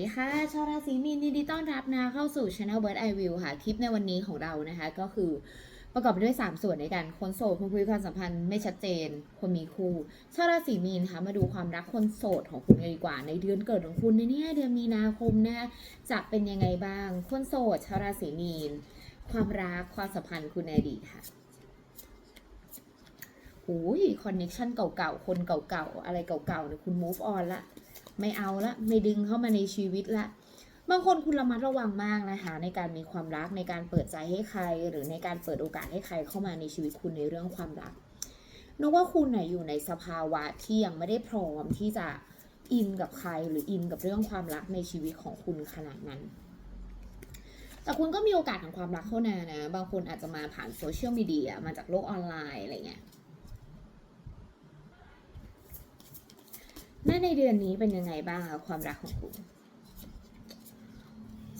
ดีค่ะชาวราศีมีนยินดีต้อนรับนะเข้าสู่ Channel Bird Eye View ค่ะ คลิปในวันนี้ของเรานะคะ ก็คือประกอบไปด้วย 3 ส่วนในการคนโสดคนคุยความสัมพันธ์ไม่ชัดเจน คนมีคู่ ชาวราศีมีนค่ะมาดูความรักคนโสดของคุณกันดีกว่า ในเดือนเกิดของคุณในเนี่ยเดือนมีนาคมนะจะเป็นยังไงบ้าง คนโสดชาวราศีมีน ความรักความสัมพันธ์คุณในอดีตค่ะโอ้ยคอนเน็ชันเก่าๆคนเก่าๆอะไรเก่าๆเนี่ยคุณ move on ละ ไม่เอาละไม่ดึงเข้ามาในชีวิตละบางคนคุณระมัดระวังมากนะคะ ในการมีความรักในการเปิดใจให้ใคร หรือในการเปิดโอกาสให้ใครเข้ามาในชีวิตคุณในเรื่องความรักนึกว่าคุณน่ะอยู่ในสภาวะที่ยังไม่ได้พร้อมที่จะอินกับใครหรืออินกับเรื่องความรักในชีวิตของคุณขนาดนั้น แต่คุณก็มีโอกาสทางความรักเข้ามานะ บางคนอาจจะมาผ่านโซเชียลมีเดียมาจากโลกออนไลน์อะไรเงี้ย แม่ในเดือนนี้เป็นยังไงบ้างคะความรักของคุณ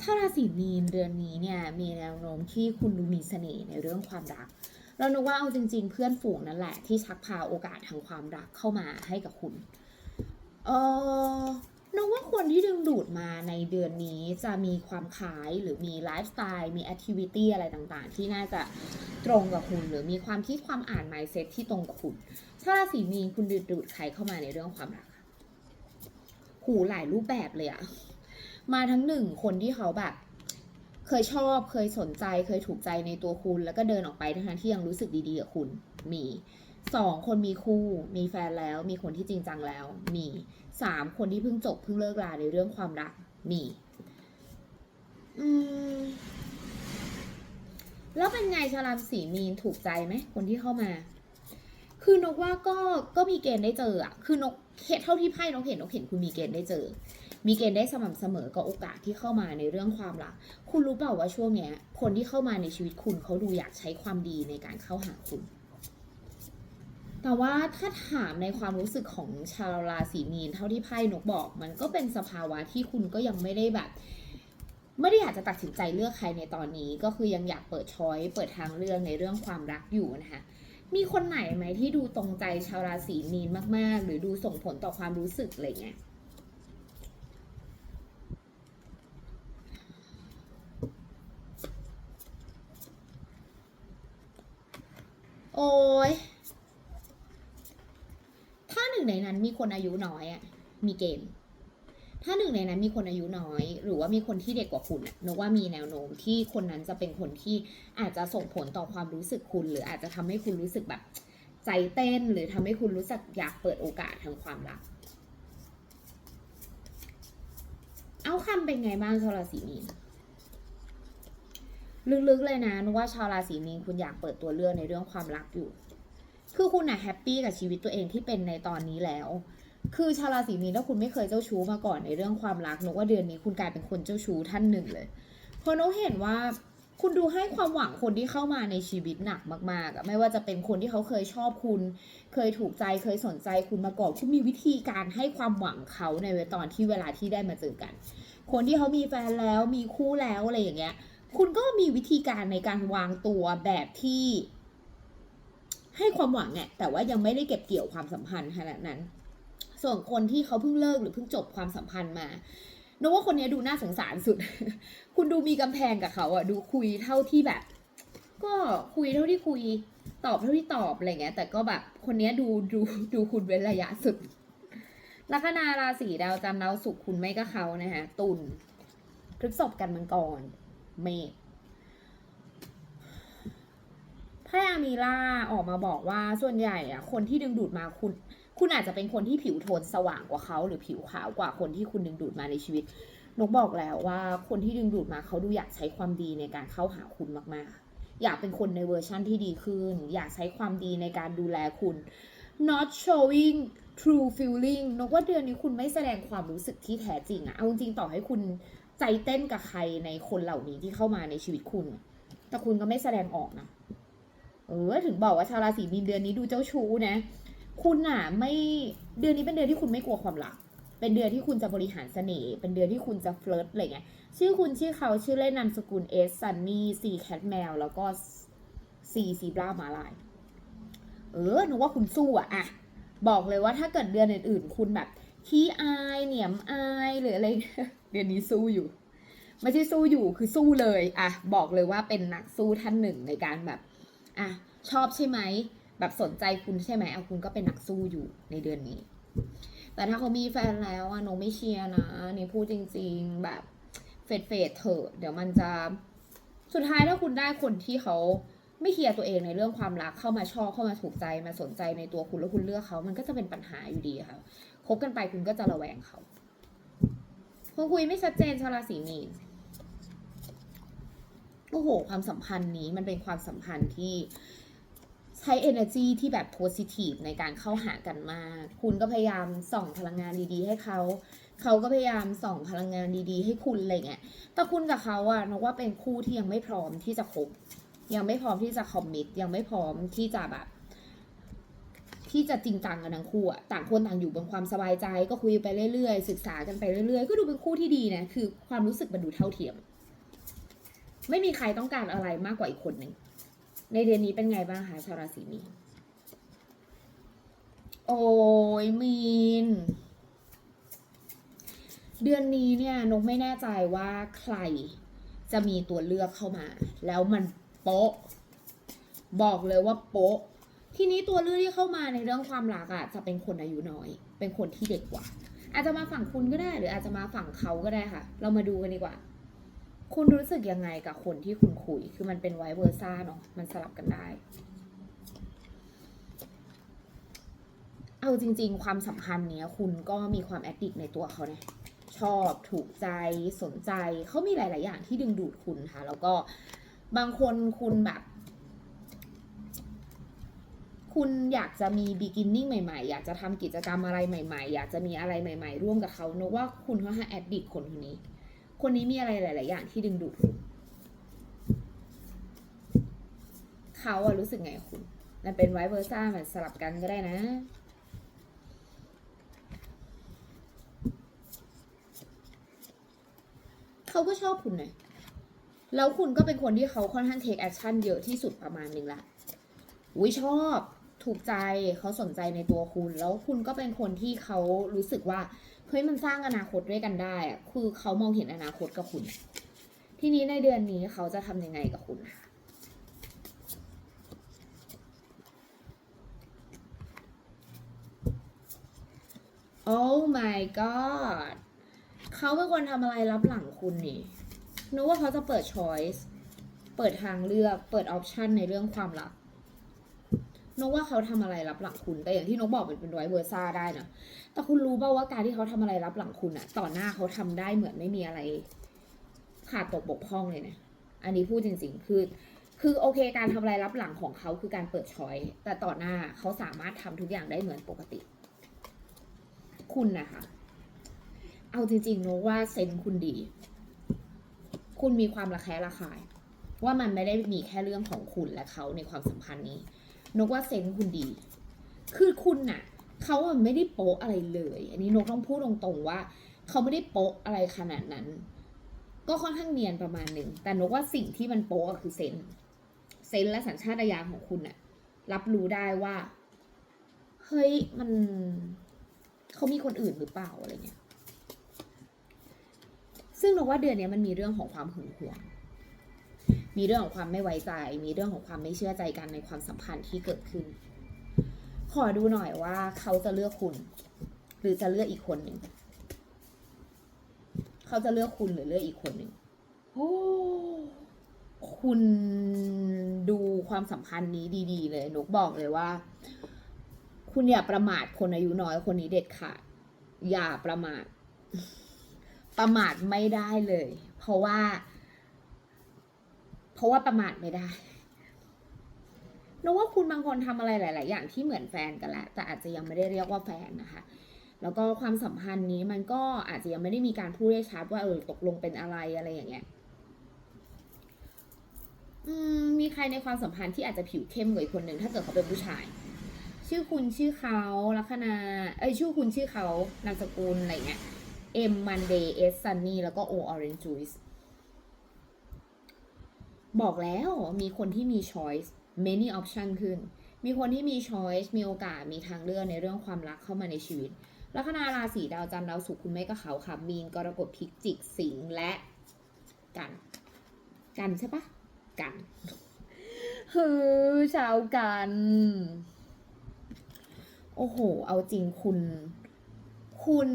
ชาวราศีมีนเดือนนี้เนี่ยมีแนวโน้มที่คุณดูมีเสน่ห์ในเรื่องความรัก เรานึกว่าเอาจริง ๆ เพื่อนฝูงนั่นแหละที่ชักพาโอกาสทางความรักเข้ามาให้กับคุณ เออนึกว่าคนที่ดึงดูดมาในเดือนนี้จะมีความคล้ายหรือมีไลฟ์สไตล์มีแอคทิวิตี้อะไรต่างๆ ที่น่าจะตรงกับคุณ หรือมีความคิดความอ่าน mindset ที่ตรงกับคุณชาวราศีมีนคุณดึงดูดใครเข้ามาในเรื่องความรัก หูหลายรูปแบบเลยอะมาทั้งหนึ่งคนที่เขาแบบ เคยชอบเคยสนใจเคยถูกใจในตัวคุณ แล้วก็เดินออกไปทั้งที่ยังรู้สึกดีๆกับคุณมีสองคนมีคู่ มีแฟนแล้ว มีคนที่จริงจังแล้ว มีสามคนที่เพิ่งจบเพิ่งเลิกลาในเรื่องความรัก มีอืมแล้วเป็นไงชาวราศีมีนถูกใจไหมคนที่เข้ามา คือนกว่าก็ก็มีเกณฑ์ได้เจออะคือนก เท่าที่ไพ่นกเห็นนกเห็นคุณมีเกณฑ์ได้เจอ มีเกณฑ์ได้สม่ำเสมอกับโอกาสที่เข้ามาในเรื่องความรัก คุณรู้เปล่าว่าช่วงเนี้ย คนที่เข้ามาในชีวิตคุณเขาดูอยากใช้ความดีในการเข้าหาคุณ แต่ว่าถ้าถามในความรู้สึกของชาวราศีมีน เท่าที่ไพ่นกบอก มันก็เป็นสภาวะที่คุณก็ยังไม่ได้แบบไม่ได้อยากจะตัดสินใจเลือกใครในตอนนี้ ก็คือยังอยากเปิดช้อยเปิดทางเลือกในเรื่องความรักอยู่นะคะ มีคนไหนไหมที่ดูตรงใจชาวราศีมีนมาก ๆ หรือดูส่งผลต่อความรู้สึกอะไรเงี้ยโอ้ยถ้าหนึ่งในนั้นมีคนอายุน้อยอะมีเกณฑ์ ถ้าหนึ่งในนั้นมีคนอายุน้อย หรือว่ามีคนที่เด็กกว่าคุณนึกว่ามีแนวโน้มที่คนนั้นจะเป็นคนที่อาจจะส่งผลต่อความรู้สึกคุณ หรืออาจจะทำให้คุณรู้สึกแบบใจเต้น หรือทำให้คุณรู้สึกอยากเปิดโอกาสทางความรัก เอาคำเป็นไงบ้างชาวราศีมีนลึกๆเลยนะนึกว่าชาวราศีมีนคุณอยากเปิดตัวเลือกในเรื่องความรักอยู่ คือคุณอะแฮปปี้กับชีวิตตัวเองที่เป็นในตอนนี้แล้ว คือชาวราศีมีนถ้าคุณไม่เคยเจ้าชู้มาก่อนในเรื่องความรักนกว่าเดือนนี้คุณกลายเป็นคนเจ้าชู้ท่านหนึ่งเลยเพราะนกเห็นว่าคุณดูให้ความหวังคนที่เข้ามาในชีวิตหนักมากๆอะไม่ว่าจะเป็นคนที่เขาเคยชอบคุณ เคยถูกใจเคยสนใจคุณมาก่อนคุณมีวิธีการให้ความหวังเขาในเวตอนที่เวลาที่ได้มาเจอกัน คนที่เขามีแฟนแล้วมีคู่แล้วอะไรอย่างเงี้ย คุณก็มีวิธีการในการวางตัวแบบที่ ให้ความหวังเนี่ยแต่ว่ายังไม่ได้เก็บเกี่ยวความสัมพันธ์ขนาดนั้น ส่วนคนที่เขาเพิ่งเลิกหรือเพิ่งจบความสัมพันธ์มาโนว่าคนนี้ดูน่าสงสารสุด คุณดูมีกำแพงกับเขาอะดูคุยเท่าที่แบบ ก็คุยเท่าที่คุย ตอบเท่าที่ตอบอะไรเงี้ย แต่ก็แบบคนนี้ดูดูดูคุณเป็นระยะสุด ลัคนาราศีดาวจันทร์ดาวศุกร์คุณไม่ก็เขานะฮะตุลพฤษภกันมังกร เมษไพ่อามีล่าออกมาบอกว่าส่วนใหญ่อะคนที่ดึงดูดมาคุณ คุณอาจจะเป็นคนที่ผิวโทนสว่างกว่าเขา หรือผิวขาวกว่าคนที่คุณดึงดูดมาในชีวิตนกบอกแล้วว่าคนที่ดึงดูดมาเขาดูอยากใช้ความดีในการเข้าหาคุณมากๆ อยากเป็นคนในเวอร์ชั่นที่ดีขึ้น อยากใช้ความดีในการดูแลคุณ not showing true feeling นกว่าเดือนนี้คุณไม่แสดงความรู้สึกที่แท้จริงอะเอาจริงต่อให้คุณใจเต้นกับใครในคนเหล่านี้ที่เข้ามาในชีวิตคุณ แต่คุณก็ไม่แสดงออกนะ เออ ถึงบอกว่าชาวราศีมีนเดือนนี้ดูเจ้าชู้นะ คุณอะไม่เดือนนี้เป็นเดือนที่คุณไม่กลัวความรัก เป็นเดือนที่คุณจะบริหารเสน่ห์เป็นเดือนที่คุณจะเฟลิร์ตอะไรเงี้ยชื่อคุณชื่อเขาชื่อเล่นนามสกุลเอสซันนี่ซีแคทแมวแล้วก็ซีซีบรามาลายเออหนูว่าคุณสู้อะอะบอกเลยว่าถ้าเกิดเดือนอื่นๆ คุณแบบขี้อายเหนียมอายหรืออะไรเดือนนี้สู้อยู่ ไม่ใช่สู้อยู่คือสู้เลยอะบอกเลยว่าเป็นนักสู้ท่านหนึ่งในการแบบอะชอบใช่ไหม แบบสนใจคุณใช่ไหมเอาคุณก็เป็นนักสู้อยู่ในเดือนนี้ แต่ถ้าเขามีแฟนแล้วอะหนูไม่เชียร์นะนี่พูดจริง ๆ แบบเฟดเฟดเถอะ เดี๋ยวมันจะ สุดท้ายถ้าคุณได้คนที่เขาไม่เคลียร์ตัวเองในเรื่องความรักเข้ามาชอบเข้ามาถูกใจมาสนใจในตัวคุณแล้วคุณเลือกเขา มันก็จะเป็นปัญหาอยู่ดีค่ะคบกันไปคุณก็จะระแวงเขาคุณคุยไม่ชัดเจนชาวราศีมีนโอ้โห ความสัมพันธ์นี้มันเป็นความสัมพันธ์ที่ ใช้ energy ที่แบบ positive ในการเข้าหากันมาก คุณก็พยายามส่องพลังงานดีๆ ให้เขา เขาก็พยายามส่องพลังงานดีๆ ให้คุณอะไรเงี้ย แต่คุณกับเขาอะนกว่าเป็นคู่ที่ยังไม่พร้อมที่จะคบ ยังไม่พร้อมที่จะคอมมิต ยังไม่พร้อมที่จะแบบ ที่จะจริงจังกันทั้งคู่อะต่างคนต่างอยู่บนความสบายใจ ก็คุยไปเรื่อยๆ ศึกษากันไปเรื่อยๆ ก็ดูเป็นคู่ที่ดีนะ คือความรู้สึกมันดูเท่าเทียม ไม่มีใครต้องการอะไรมากกว่าอีกคนหนึ่ง ในเดือนนี้เป็นไงบ้างคะชาวราศีมีนโอ้ยมีน เดือนนี้เนี่ยนกไม่แน่ใจว่าใครจะมีตัวเลือกเข้ามา แล้วมันโป๊ะ บอกเลยว่าโป๊ะ ทีนี้ตัวเลือกที่เข้ามาในเรื่องความรักอะ่ะจะเป็นคนอายุน้อย เป็นคนที่เด็กกว่า อาจจะมาฝั่งคุณก็ได้ หรืออาจจะมาฝั่งเขาก็ได้ค่ะ เรามาดูกันดีกว่า คุณรู้สึกยังไงกับคนที่คุณคุย คือมันเป็นไวเวอร์ซ่าเนาะ มันสลับกันได้ เอาจริง ๆ ความสัมพันธ์เนี้ย คุณก็มีความแอดดิกในตัวเขาเนี่ยชอบถูกใจสนใจ เขามีหลาย ๆ อย่างที่ดึงดูดคุณค่ะ แล้วก็บางคนคุณแบบ คุณอยากจะมี beginning ใหม่ ๆ อยากจะทำกิจกรรมอะไรใหม่ ๆ อยากจะมีอะไรใหม่ ๆ ร่วมกับเขานึกว่าคุณเขาให้แอดดิกคนคนนี้ คนนี้มีอะไรหลาย ๆ อย่างที่ดึงดูดคุณเขาอะรู้สึกไงคุณมันเป็นไวเวอร์ซ่ามันสลับกันก็ได้นะ เขาก็ชอบคุณนะแล้วคุณก็เป็นคนที่เขาค่อนข้างเทคแอคชั่นเยอะที่สุดประมาณหนึ่งละอุ้ยชอบถูกใจเขาสนใจในตัวคุณ แล้วคุณก็เป็นคนที่เขารู้สึกว่า เฮ้ยมันสร้างอนาคตด้วยกันได้อะคือเขามองเห็นอนาคตกับคุณ ทีนี้ในเดือนนี้เขาจะทำยังไงกับคุณคะโอ้ my god เขาเป็นคนทำอะไรรับหลังคุณนี่นึกว่าเขาจะเปิด choice เปิดทางเลือก เปิด option ในเรื่องความรัก นกว่าเขาทำอะไรรับหลังคุณ แต่อย่างที่นกบอกมันเป็นไวเวอร์ซ่าได้นะแต่คุณรู้เปล่าว่าการที่เขาทำอะไรรับหลังคุณอะต่อหน้าเขาทำได้เหมือนไม่มีอะไร ขาดตกบกพร่องเลยนะอันนี้พูดจริง ๆ คือ คือโอเค การทำอะไรรับหลังของเขาคือการเปิดช้อยแต่ต่อหน้าเขาสามารถทำทุกอย่างได้เหมือนปกติ คุณนะคะเอาจริงๆนะว่าเซนคุณดี คุณมีความระแคะระคาย ว่ามันไม่ได้มีแค่เรื่องของคุณและเขาในความสัมพันธ์นี้ นกว่าเซนคุณดี คือคุณน่ะเขาไม่ได้โป๊ะอะไรเลย อันนี้นกต้องพูดตรงๆว่าเขาไม่ได้โป๊ะอะไรขนาดนั้น ก็ค่อนข้างเนียนประมาณหนึ่ง แต่นกว่าสิ่งที่มันโป๊ะคือเซนเซนและสัญชาตญาณของคุณน่ะ รับรู้ได้ว่า เฮ้ยมันเขามีคนอื่นหรือเปล่าอะไรเงี้ย ซึ่งนกว่าเดือนนี้มันมีเรื่องของความหึงหวง มีเรื่องของความไม่ไว้ใจ มีเรื่องของความไม่เชื่อใจกันในความสัมพันธ์ที่เกิดขึ้น ขอดูหน่อยว่าเขาจะเลือกคุณ หรือจะเลือกอีกคนหนึ่ง เขาจะเลือกคุณหรือเลือกอีกคนหนึ่งโอ้คุณดูความสัมพันธ์นี้ดีๆ เลยนกบอกเลยว่า คุณอย่าประมาทคนอายุน้อยคนนี้เด็ดขาดอย่าประมาทประมาทไม่ได้เลย เพราะว่า เพราะว่าประมาทไม่ได้นึกว่าคุณบางคนทำอะไรหลาย ๆ อย่างที่เหมือนแฟนกันแหละแต่อาจจะยังไม่ได้เรียกว่าแฟนนะคะ แล้วก็ความสัมพันธ์นี้มันก็อาจจะยังไม่ได้มีการพูดได้ชัดว่าเออตกลงเป็นอะไรอะไรอย่างเงี้ยอืมมีใครในความสัมพันธ์ที่อาจจะผิวเข้มกว่าอีกคนหนึ่งถ้าเกิดเขาเป็นผู้ชาย ชื่อคุณชื่อเขาลัคนาเอ้ยชื่อคุณชื่อเขานามสกุลอะไรเงี้ย M Monday S Sunny แล้วก็ O Orange Juice บอกแล้วมีคนที่มี choice many option ขึ้น มีคนที่มี choice มีโอกาสมีทางเลือกในเรื่องความรักเข้ามาในชีวิต ลัคนาราศีดาวจันทร์ดาวศุกร์คุณแม่ก็เขาค่ะมีนกรกฎพิกจิกสิงห์และกัน กันใช่ปะกันฮือชาวกัน โอ้โห เอาจริงคุณ คุณ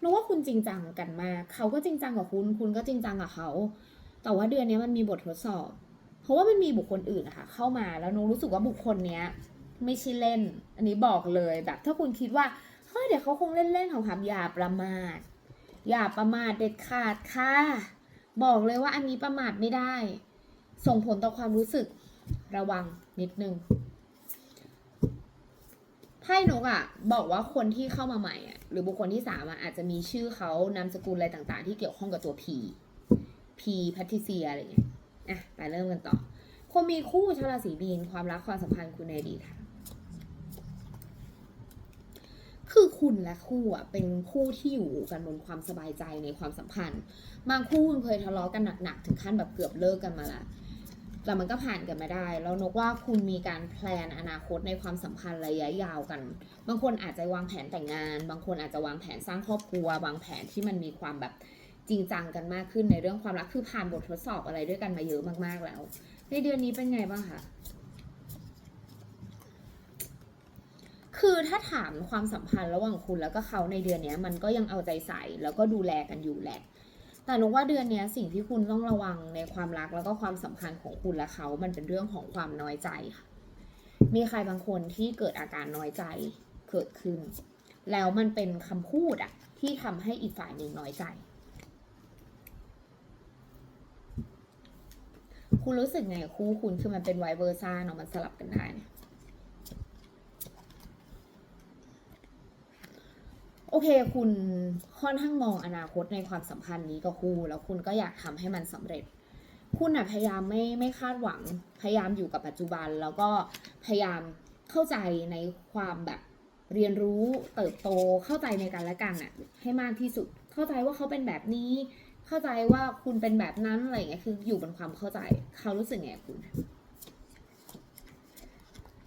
นึกว่าคุณจริงจังกันมากเขาก็จริงจังกับคุณ คุณก็จริงจังกับเขา แต่ว่าเดือนนี้มันมีบททดสอบ เพราะว่ามันมีบุคคลอื่นนะคะเข้ามาแล้วนุรู้สึกว่าบุคคลเนี้ย ไม่ใช่เล่น อันนี้บอกเลยแบบ ถ้าคุณคิดว่าเฮ้ยเดี๋ยวเขาคงเล่นเล่นของคำอย่าประมาท อย่าประมาทเด็ดขาดค่ะบอกเลยว่าอันนี้ประมาทไม่ได้ ส่งผลต่อความรู้สึกระวังนิดนึง ไพ่นกอะบอกว่าคนที่เข้ามาใหม่อะหรือบุคคลที่สามอะอาจจะมีชื่อเขานามสกุลอะไรต่างๆ ที่เกี่ยวข้องกับตัว P P พัทิเซียอะไรอย่างเงี้ยอะไปเริ่มกันต่อ คนมีคู่ชาวราศีมีนความรักความสัมพันธ์คุณในอดีตค่ะ คือคุณและคู่อะเป็นคู่ที่อยู่กันบนความสบายใจในความสัมพันธ์บางคู่คุณเคยทะเลาะกันหนักๆถึงขั้นแบบเกือบเลิกกันมาละ แต่มันก็ผ่านกันมาได้ แล้วนกว่าคุณมีการแพลนอนาคตในความสัมพันธ์ระยะยาวกัน บางคนอาจจะวางแผนแต่งงาน บางคนอาจจะวางแผนสร้างครอบครัว วางแผนที่มันมีความแบบจริงจังกันมากขึ้นในเรื่องความรักคือผ่านบททดสอบอะไรด้วยกันมาเยอะมากๆแล้ว ในเดือนนี้เป็นไงบ้างคะคือถ้าถามความสัมพันธ์ระหว่างคุณแล้วก็เขาในเดือนเนี้ยมันก็ยังเอาใจใส่แล้วก็ดูแลกันอยู่แหละ แต่นกว่าเดือนนี้สิ่งที่คุณต้องระวังในความรักแล้วก็ความสัมพันธ์ของคุณและเขา มันเป็นเรื่องของความน้อยใจค่ะ มีใครบางคนที่เกิดอาการน้อยใจเกิดขึ้น แล้วมันเป็นคำพูดอะที่ทำให้อีกฝ่ายหนึ่งน้อยใจ คุณรู้สึกไงคู่คุณคือมันเป็นไวเวอร์ซ่าเนาะมันสลับกันได้เนี่ย โอเค คุณค่อนข้างมองอนาคตในความสัมพันธ์นี้กับคู่ แล้วคุณก็อยากทำให้มันสำเร็จ คุณอะพยายามไม่ไม่คาดหวัง พยายามอยู่กับปัจจุบัน แล้วก็พยายามเข้าใจในความแบบเรียนรู้เติบโตเข้าใจในกันและกันอะให้มากที่สุด เข้าใจว่าเขาเป็นแบบนี้ เข้าใจว่าคุณเป็นแบบนั้นอะไรเงี้ยคืออยู่บนความเข้าใจ เขารู้สึกไงคุณ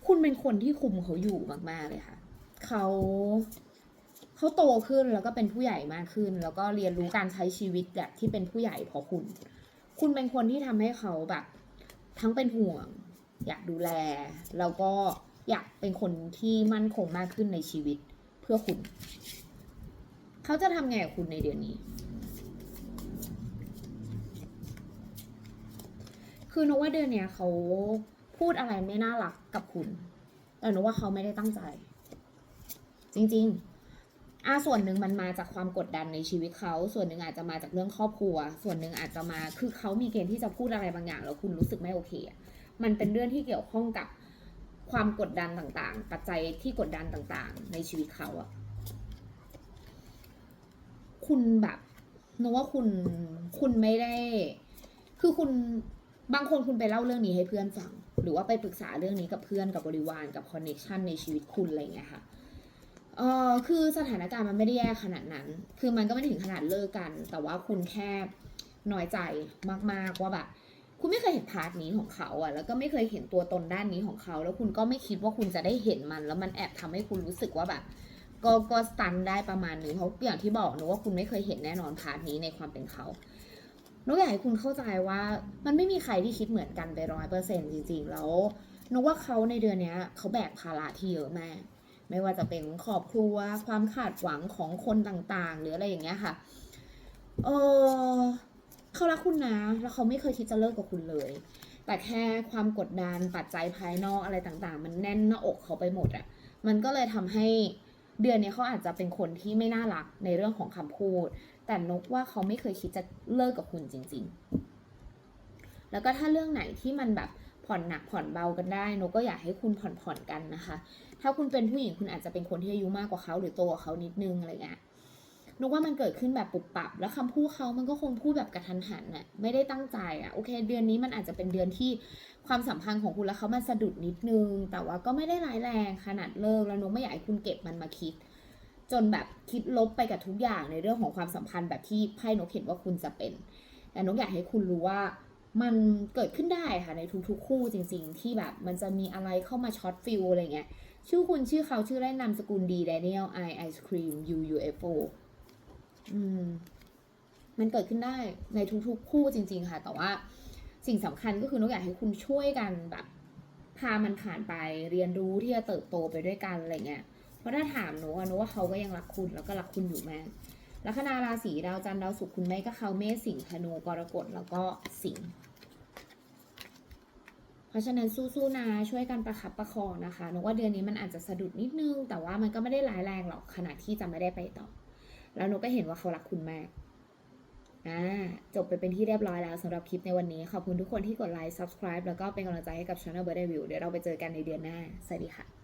คุณเป็นคนที่คุมเขาอยู่มากๆเลยค่ะ เขา เขาโตขึ้นแล้วก็เป็นผู้ใหญ่มากขึ้น แล้วก็เรียนรู้การใช้ชีวิตแบบที่เป็นผู้ใหญ่เพราะคุณ คุณเป็นคนที่ทำให้เขาแบบ ทั้งเป็นห่วง อยากดูแล แล้วก็อยากเป็นคนที่มั่นคงมากขึ้นในชีวิตเพื่อคุณ เขาจะทำไงกับคุณในเดือนนี้ คือนกว่าเดือนเนี้ยเขาพูดอะไรไม่น่ารักกับคุณ แต่นกว่าเขาไม่ได้ตั้งใจ จริง ๆ อ่าส่วนหนึ่งมันมาจากความกดดันในชีวิตเขา ส่วนหนึ่งอาจจะมาจากเรื่องครอบครัว ส่วนหนึ่งอาจจะมาคือเขามีเกณฑ์ที่จะพูดอะไรบางอย่าง แล้วคุณรู้สึกไม่โอเคมันเป็นเรื่องที่เกี่ยวข้องกับความกดดันต่างๆ ปัจจัยที่กดดันต่างๆ ในชีวิตเขาอะคุณแบบนึกว่าคุณคุณไม่ได้ คือคุณบางคนคุณไปเล่าเรื่องนี้ให้เพื่อนฟัง หรือว่าไปปรึกษาเรื่องนี้กับเพื่อนกับบริวารกับคอนเน t ชันในชีวิตคุณอะไรอย่างเงี้ยค่ะ เออคือสถานการณ์มันไม่ได้แย่ขนาดนั้น คือมันก็ไม่ถึงขนาดเลิกกัน แต่ว่าคุณแค่น้อยใจมากๆว่าแบบคุณไม่เคยเห็นพาร์ทนี้ของเขาอะแล้วก็ไม่เคยเห็นตัวตนด้านนี้ของเขา แล้วคุณก็ไม่คิดว่าคุณจะได้เห็นมัน แล้วมันแอบทำให้คุณรู้สึกว่าแบบ ก็ก็สตันได้ประมาณนึงเพราะอย่างที่บอกนะว่าคุณไม่เคยเห็นแน่นอนพาร์ทนี้ในความเป็นเขานกอยากให้คุณเข้าใจว่ามันไม่มีใครที่คิดเหมือนกันไปร้อยเปอร์เซ็นจริงๆ แล้วนกว่าเขาในเดือนนี้เขาแบกภาระที่เยอะมาก ไม่ว่าจะเป็นครอบครัว ความคาดหวังของคนต่างๆ หรืออะไรอย่างเงี้ยค่ะเออเขารักคุณนะแล้วเขาไม่เคยคิดจะเลิกกับคุณเลย แต่แค่ความกดดันปัจจัยภายนอกอะไรต่างๆ มันแน่นหน้าอกเขาไปหมดอะ่ะมันก็เลยทำให้เดือนนี้เขาอาจจะเป็นคนที่ไม่น่ารักในเรื่องของคำพูด แต่นกว่าเขาไม่เคยคิดจะเลิกกับคุณจริง ๆ แล้วก็ถ้าเรื่องไหนที่มันแบบ ผ่อนหนักผ่อนเบากันได้นกก็อยากให้คุณผ่อนผ่อนกันนะคะ ถ้าคุณเป็นผู้หญิงคุณอาจจะเป็นคนที่อายุมากกว่าเขาหรือโตกว่าเขานิดนึงอะไรเงี้ยนกว่ามันเกิดขึ้นแบบปุบปับ แล้วคำพูดเขามันก็คงพูดแบบกระทันหันน่ะไม่ได้ตั้งใจอะโอเค เดือนนี้มันอาจจะเป็นเดือนที่ความสัมพันธ์ของคุณและเขามันสะดุดนิดนึง แต่ว่าก็ไม่ได้ร้ายแรงขนาดเลิกแล้วนกไม่อยากให้คุณเก็บมันมาคิด จนแบบคิดลบไปกับทุกอย่างในเรื่องของความสัมพันธ์แบบที่ไพ่นกเห็นว่าคุณจะเป็น แต่นกอยากให้คุณรู้ว่า มันเกิดขึ้นได้ค่ะในทุกๆคู่จริง ๆ ที่แบบมันจะมีอะไรเข้ามาช็อตฟิลอะไรเงี้ยชื่อคุณชื่อเขาชื่อเล่นนามสกุลดีแดเนียลไอไอศครีม U U F O อืมมันเกิดขึ้นได้ในทุกๆคู่จริง ๆ ค่ะ แต่ว่าสิ่งสำคัญก็คือนกอยากให้คุณช่วยกันแบบพามันผ่านไปเรียนรู้ที่จะเติบโตไปด้วยกันอะไรเงี้ยเพราะถ้าถามหนูอะหนูว่าเขาก็ยังรักคุณแล้วก็รักคุณอยู่แม่ลัคนาราศีดาวจันทร์ดาวศุกร์คุณแม่ก็เขาเมษสิงห์ธนูกรกฎแล้วก็สิงห์ เพราะฉะนั้นสู้ๆนะช่วยกันประคับประคองนะคะหนูว่าเดือนนี้มันอาจจะสะดุดนิดนึง แต่ว่ามันก็ไม่ได้ร้ายแรงหรอกขณะที่จะไม่ได้ไปต่อ แล้วหนูก็เห็นว่าเขารักคุณมากอ่าจบไปเป็นที่เรียบร้อยแล้วสำหรับคลิปในวันนี้ ขอบคุณทุกคนที่กดไลค์ subscribe แล้วก็เป็นกำลังใจให้กับ Channel Bird Review เดี๋ยวเราไปเจอกันในเดือนหน้า สวัสดีค่ะ